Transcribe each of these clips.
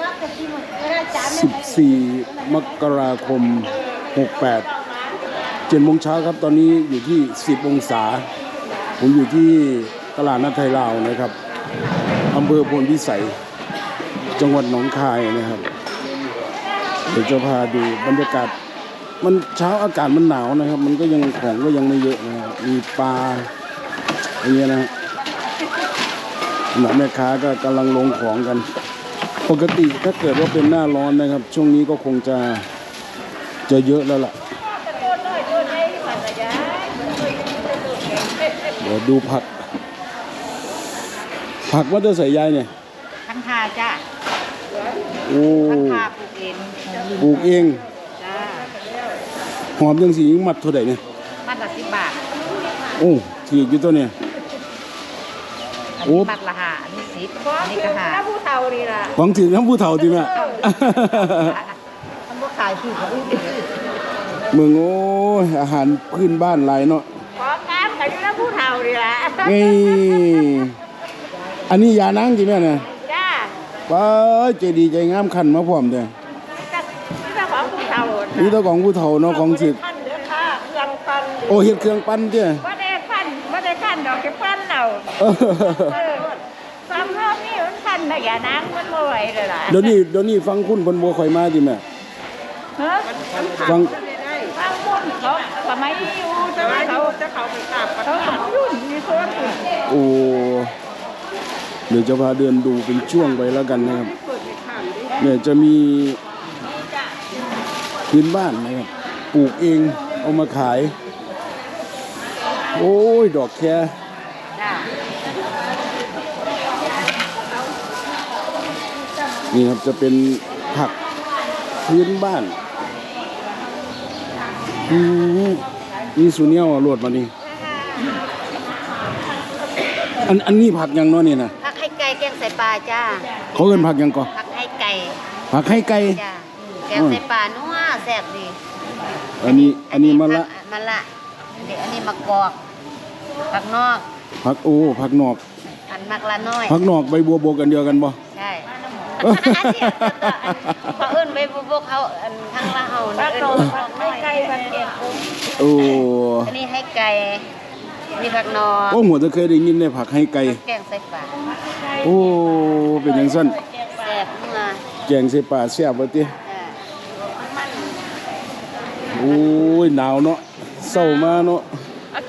14 มกราคม 68เจ็ดโมงเช้าครับ ตอนนี้อยู่ที่ 10 องศา ผมอยู่ที่ตลาดนัดไทยลาวนะครับอำเภอพลพิสัย จังหวัดหนองคายนะครับ เดี๋ยวจะพาดูบรรยากาศ มันเช้าอากาศมันหนาวนะครับ มันก็ยังของก็ยังไม่เยอะนะครับมีปลาอย่างเงี้ยนะฮะหนแม่ค้าก็กำลังลงของกัน ปกติถ้าเกิดว่าเป็นหน้าร้อนนะครับ ช่วงนี้ก็คงจะจะเยอะแล้วล่ะ เดี๋ยวดูผัก ผักว่าจะใส่ยายเนี่ยทั้งคาจ้าโอ้ทั้งคาปลูกเองปลูกเองจ้าหอมยังสีมัดเท่าไหร่เนี่ยมัดละสิบบาทโอ้ถืออยู่ตัวเนี่ย อันโอ้นี้มัดละหาอันนี้สิบอันนี้ก็หาผู้เฒ่าดีล่ะของถือน้ำผู้เฒ่าจริงไหมมันบ่ขายที่เขาอื่นเมืองโอ้ยอาหารพื้นบ้านหลายเนาะขอกามขายอยู่แล้วผู้เฒ่าดีล่ะนี่อันนี้ยานางจริงไหมเนี่ยจ้าว้าใจดีใจงามขันมาพร้อมเด้อเจ้าของผู้เฒ่านี่ตัวของผู้เฒ่าเนาะของสิพันเด้อค่ะเครื่องปั้นโอ้เฮ็ดเครื่องปั้นเจ้ อบ่ได้พันบ่ได้พันดอกแค่ปั้นเอาเออเออสามรอบนี่มันพันได้อย่าน้ำมันบ่ไหวเลยล่ะเดี๋ยวนี้เดี๋ยวนี้ฟังคุณเพิ่นบ่ค่อยมาติแม่เฮ้ยฟังบางคนเขาสมัยที่อยู่จะเขาจะเขาไปกราบเขายุ่นมีโซนอื่นโอ้เดี๋ยวจะพาเดินดูเป็นช่วงไปแล้วกันนะครับเนี่ยจะมีพื้นบ้านนะครับปลูกเองเอามาขาย โอ้ย ดอกแคจ้านี่ครับจะเป็นผักพื้นบ้านอืมนี่สุเนียวอะรวดมานี่อันอันนี้ผักหยังเนาะนี่นะผักให้ไก่แกงใส่ปลาจ้าเขาเอิ้นผักหยังก่อผักให้ไก่ผักให้ไก่จ้าแกงใส่ปลานัวแซ่บดีอันนี้อันนี้มะละมะละเดี๋ยวอันนี้มะกอก ผักนอกผักโอ้ผักนอกอันมักละน้อยผักนอกใบบัวโบกกันเดียวกันบ่ใช่เขาเอิ้นไปพวกเขาอันทั้งละเฮานะเอิ้นผักให้ไก่ผักแกงกุ้งโอ้อันนี้ให้ไก่นี่ผักนอกโอ้หัวจะเคยได้ยินในผักให้ไก่แกงใส่ปลาโอ้เป็นจังซั่นแซ่บเนื้อแกงใส่ปลาแซ่บบ่ติจ้าโอ้ยหนาวเนาะเศร้ามาเนาะอา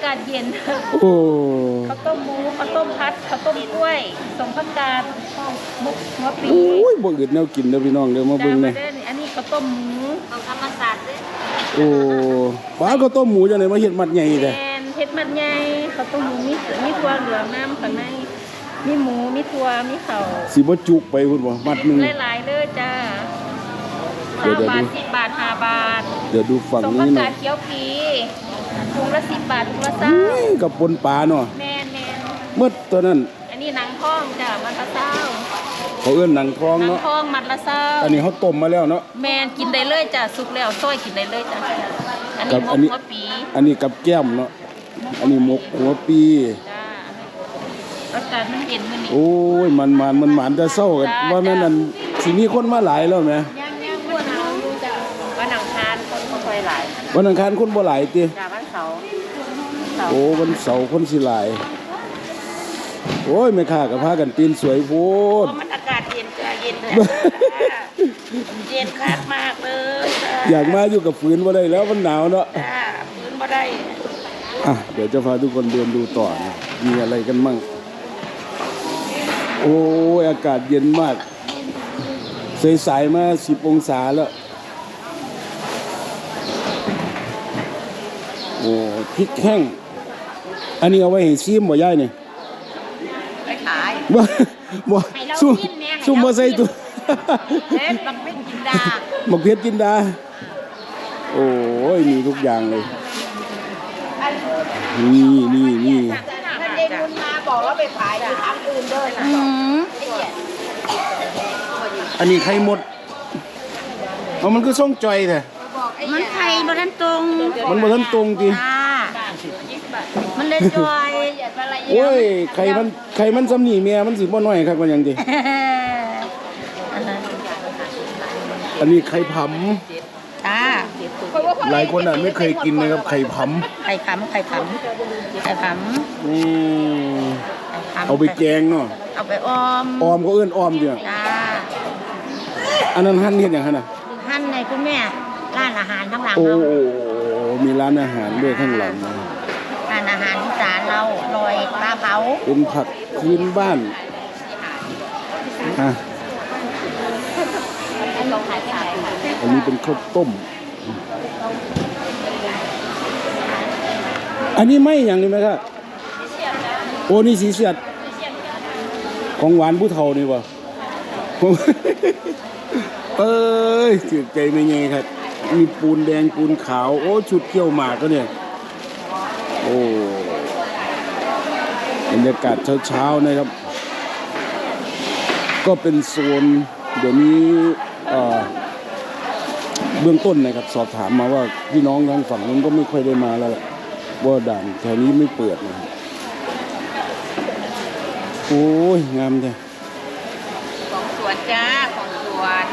กาศเย็นโอ้ข้าวต้มหมูข้าวต้มพัดข้าวต้มกล้วยสมผักกาดมุกหัวปีโอ้ยบ่อึดแนวกินเด้อพี่น้องเด้อมาจ้าเบิ่งมาแหน่เด้อนี่อันนี้ข้าวต้มหมูของธรรมศาสตร์เด้อโอ้ปลาก็ต้มหมูจังได๋มาเฮ็ดมัดใหญ่แกแท้นเฮ็ดมัดใหญ่ข้าวต้มหมูมีมีถั่วเหลืองน้ำข้างในมีหมูมีถั่วมีข้าวสิบ่จุกไปพุ่นบ่มัดหนึงหลายๆเลยจ้าเดี๋ยวสามเดี๋ยวบาทดูสิบบาทห้าบาท เดี๋ยวดูฝั่งสมนี้ผักหน่กาอยดเขียวปี ถุงละสิบบาทถุงละเศร้าอุ้ยกับปนปลาเนาะแมนแมนหมดตัวนั้น อันนี้หนังทองจ้ามันละเศร้าเขาเอิ้นหนังทองหนังเนาะทองมัดละเศร้าอันนี้เขาต้มมาแล้วเนาะ แมนกินได้เลยจ้ะสุกแล้วซอยกินได้เลยจ้ะอันครันี้บหมอักนนี้หัวปีอันนี้กับแก้มเนาะอันนี้หมกหัวปี จ้าอากาศมันเย็นมื้อนี้โอ้ยมันมันมันหมานแต่เศร้ากันว่าแม่นนั่นสิมีคนมาหลายแล้วแหมย่า หลายวันอังคารคนบ่หลายติจ้าวันเสาร์เสาร์โอ้วันเสาร์คนสิหลาย โอ้ยแม่ค้าก็พากันตีนสวยโพด มันอากาศเย็นจ้าเย็นเลยเย็นคักมากเลยจ้าอยากมาอยู่กับฝืนบ่ได้แล้วมันหนาวเนาะ จ้าพื้นบ่ได้อะเดี๋ยวจะพาทุกคนเดินดูต่อนะมีอะไรกันมั่ง โอ้ยอากาศเย็นมาก สายๆมา10องศาแล้ว โอ้พริกแห้ง อันนี้เอาไว้ให้ซีมบ่ย่ายนี่ไปขายบ่บ่ให้เราซุ่มกินแม่ให้ซุ่มเราบ่ใส่ตัวเล็บบักเป็นกินดาบักเพชรจินดา โอ้ยมีทุกอย่างเลย นี่นี่นี่ท่านเดบุญมาบอกว่าไปขายอยู่ทางอื่นเด้อนะอันนี้ไข่หมดเอามันก็ส่งจอยแท้ มันไข่บ่ทันตรงมันบ่ทันตรงติจ้ามันเลยจอยโอ้ยไข่มันไข่มันซ้ำนี่แม่มันสิบ่น้อยคักว่าหยังติอันนี้ไข่ผจ้าำหลายคนอะไม่เคยกินนะครับไข่ผไข่ขำไข่ขำไข่ขำอืมำไข่ขำเอาไปแกงเนาะเอาไปออมออมก็เอื้อนออมเดียวจ้าอันนั้นหั่นเห็นอย่างนั้นน่ะท่านในคุณแม่ ร้านอาหารทั้งหลังโอ้เราโหมีร้านอาหารด้วยข้างหลังนะครับร้านอาหารอีสานเราลอยปลาเผาเป็นผักพื้นบ้านอะเราขายขายอันนี้เป็นข้าวต้ม อันนี้ไม่อย่างนี้ไหมครับโอ้นี่สีเสียด ของหวานผู้เฒ่านี่วะผมเอ้ยจืดใจไม่ไงครับ มีปูนแดงปูนขาว โอ้ชุดเกี่ยวหมากก็เนี่ย โอ้บรรยากาศเช้าๆนะครับ ก็เป็นโซนเดี๋ยวนี้เบื้องต้นนะครับ สอบถามมาว่าพี่น้องทางฝั่งนู้นก็ไม่ค่อยได้มาแล้วแหละว่าด่านแถวนี้ไม่เปิดนะโอ้ย งามจ้ะของสวนจ้า ของสวน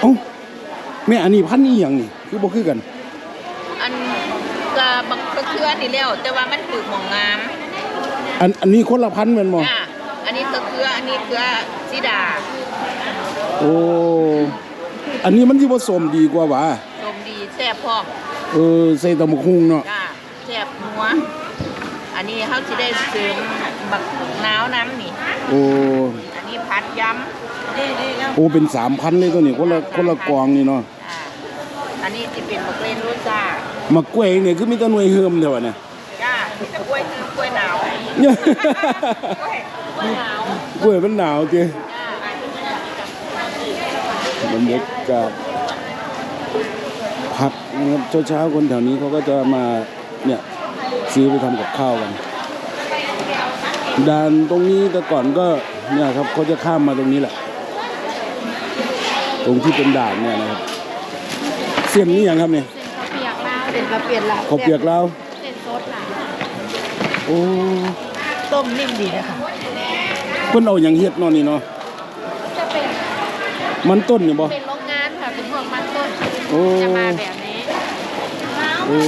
เอ้าแม่อันนี้พันธุ์นี่ยังนี่คือบ่คือกัน อันกะบักกะเทือนี่แล้ว แต่ว่ามันปลูกหมองงามอันอันนี้คนละพันธุ์แม่นบ่จ้าอันนี้กะเทืออันนี้เทือสีดาโอ้อันนี้มันสิบ่สมดีกว่าหว่าชมดีแซ่บพร้อมเออใส่ตำบักหุ่งเนาะจ้าแซ่บนัวอันนี้เขาสิได้เสริมบักนาวน้ำนี่ โอ้อันนี้พัดยำ ดีดีครับโอ้เป็น3,000เลยตัวนี้คนละคนละกองนี่เนาะอ่าอันนี้จะเป็นบักเลนรู้จ้ามะกล้วยเนี่ยคือมีแต่หน่วยเฮิมเท่านั้นน่ะจ้าที่จะกล้วยคือกล้วยหนาวกล้วยกล้วยหนาวกล้วยมันหนาวเจ้จ้าบรรยากาศผักนะครับเช้าๆคนแถวนี้เขาก็จะมาเนี่ยซื้อไปทำกับข้าวกันด่านตรงนี้แต่ก่อนก็เนี่ยครับเขาจะข้ามมาตรงนี้แหละ ตรงที่เป็นด่านเนี่ยนะครับ เส้นนี้ยังครับเนี่ยเส้นกระเปียกลาวข้าวเปียกแล้วเส้นซดล่ะโอ้ต้มนิ่มดีนะคะเพิ่นเอาอย่างเฮ็ดเนาะนี่เนาะจะเป็นมันต้นนี่บ่เป็นโรงงานค่ะเป็นพวกมันต้นโอ้จะมาแบบนี้โอ้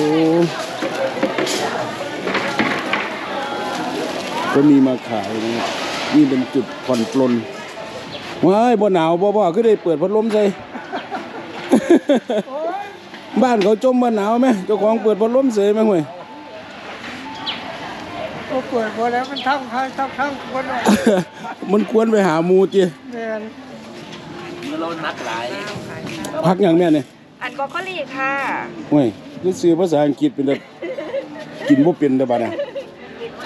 ก็มีมาขายนะครับนี่เป็นจุดผ่อนปลน ว้ายบ่หนาวบ่บ่คือได้เปิดพัดลมใส่ บ้านเขาจมบ่หนาวไหมเจ้าของเปิดพัดลมเสยไหมห่วยก็เปิดพอแล้วมันทั้งทั้งทั้งทั้งคนว่ามันควรไปหาหมูจีแม่นพักอย่างแม่เนี่ยอันบรอกโคลีค่ะห่วยคือซื้อภาษาอังกฤษเป็นแบบกินบ่เป็นเด้อบัดน่ะ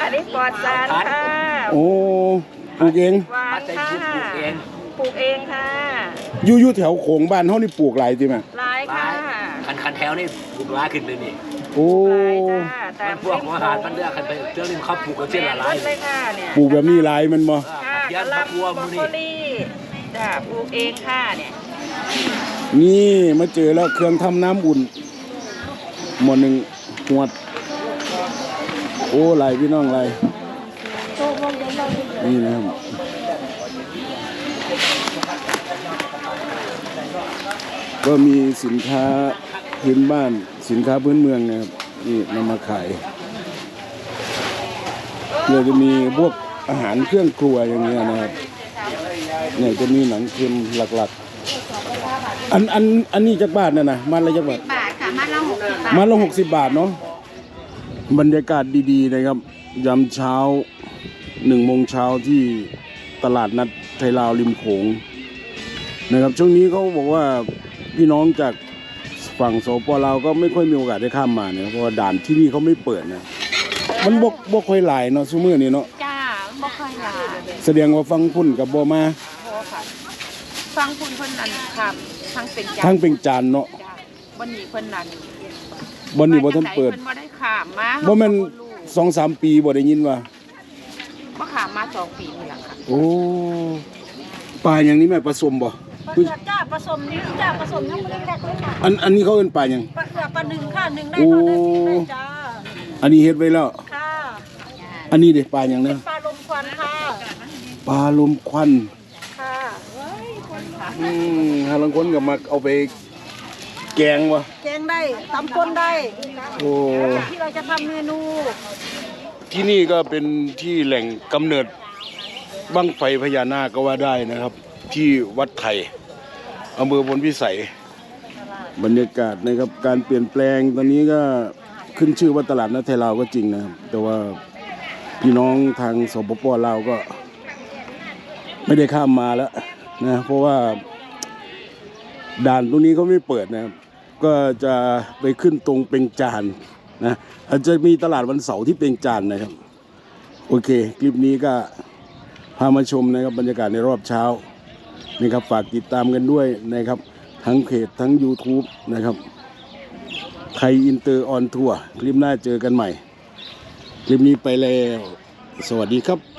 อันนี้ปลอดสารค่ะโอ้ปลูกเอง หวานค่ะปลูกเอง ค่ะ อยู่อยู่แถวโขงบ้านเฮานี่ปลูกหลายติแม่ลายค่ะคันคันแถวนี่ปลูกร้ายขึ้นเลยนี่โอ้ลายจ้าแต่มันพวกหัวหารมันเลือกกันไปเจ้านี่เขาปลูกกันเช่นละลาลายยเลยค่ะเนี่ยปลูกแบบนี้หลายแมันบ่ค่ะยันกะหมะพร้าวล่ำบรมูอกนี่โคลีจ้าปลูกเองค่ะเนี่ยนี่มาเจอแล้วเครื่องทำน้ำอุ่นหมอหนึ่งหวด โอ้หลายพี่น้องหลายนี่นะครับ ก็มีสินค้าพื้นบ้าน สินค้าพื้นเมืองนะครับนี่นำมาขายเนี่ยจะมีพวกอาหารเครื่องครัวอย่างเงี้ยนะครับเนี่ยจะมีหนังเค็มหลักๆ อันอันอันนี้จักบาทน่ะนะมันละจักบาทบาทค่ะมาละหกสิบบาทมันละหกสิบบาทเนาะบรรยากาศดีๆนะครับยามเช้าหนึ่งโมงเช้าที่ตลาดนัดไทยลาวริมโขงนะครับช่วงนี้เขาบอกว่า พี่น้องจากฝั่งสปลาวก็ไม่ค่อยมีโอกาสได้ข้ามมาเนี่ยเพราะว่าด่านที่นี่เขาไม่เปิดนะมันบกบกค่อยหลายเนาะซุมื้อนี้เนาะจ้าบ่ค่อยหลายแสดงว่าฟังพุ่นกับบ่มาพอค่ะฟังคุณเพิ่นนั่นครับทั้งเป็นจ้าทั้งเป็นจานเนาะจ้าวันนี้เพิ่นนั่นบ่นี้บ่ทันเปิดเพิ่นบ่ได้ขามมาบ่แม่นเฮาก็รู้สองสามปีบ่ได้ยินว่าบ่ขามมาสองปีนี่แหละค่ะโอ้ปลาอย่างนี้แม่ผสมบ่ ปลาเผือกจ้าผสมนี่จ้าผสมยังไม่ได้แรกเลยค่ะอันอันนี้เขาเอิ้นปลาหยังปลาเผือกปลาหนึ่งค่ะหนึ่งได้ต่อได้สิบได้จ้าอันนี้เฮ็ดไว้แล้ว ค่ะอันนี้เด็ปลาอย่างเนี้ยปลาลมควันค่ะปลาลมควันค่ะอืมฮาลังคนกับมักเอาไปแกงวะแกงได้ตำต้นได้ โอ้ที่เราจะทำเมนูที่นี่ก็เป็นที่แหล่งกำเนิดบั้งไฟพญานาคก็ว่าได้นะครับ ที่วัดไทยอำเภอพลพิสัย บรรยากาศนะครับการเปลี่ยนแปลงตอนนี้ก็ขึ้นชื่อว่าตลาดนัดไทยลาวก็จริงนะครับ แต่ว่าพี่น้องทางสปปลาวก็ ไม่ได้ข้ามมาแล้วนะเพราะว่าด่านตรงนี้เขาไม่เปิดนะครับ ก็จะไปขึ้นตรงเป็งจานนะอาจจะมีตลาดวันเสาร์ที่เป็งจานนะครับ โอเค คลิปนี้ก็พามาชมนะครับบรรยากาศในรอบเช้า นะครับฝากติดตามกันด้วยนะครับ ทั้งเพจทั้ง YouTube นะครับไทยอินเตอร์ออนทัวร์คลิปหน้าเจอกันใหม่ คลิปนี้ไปแล้ว สวัสดีครับ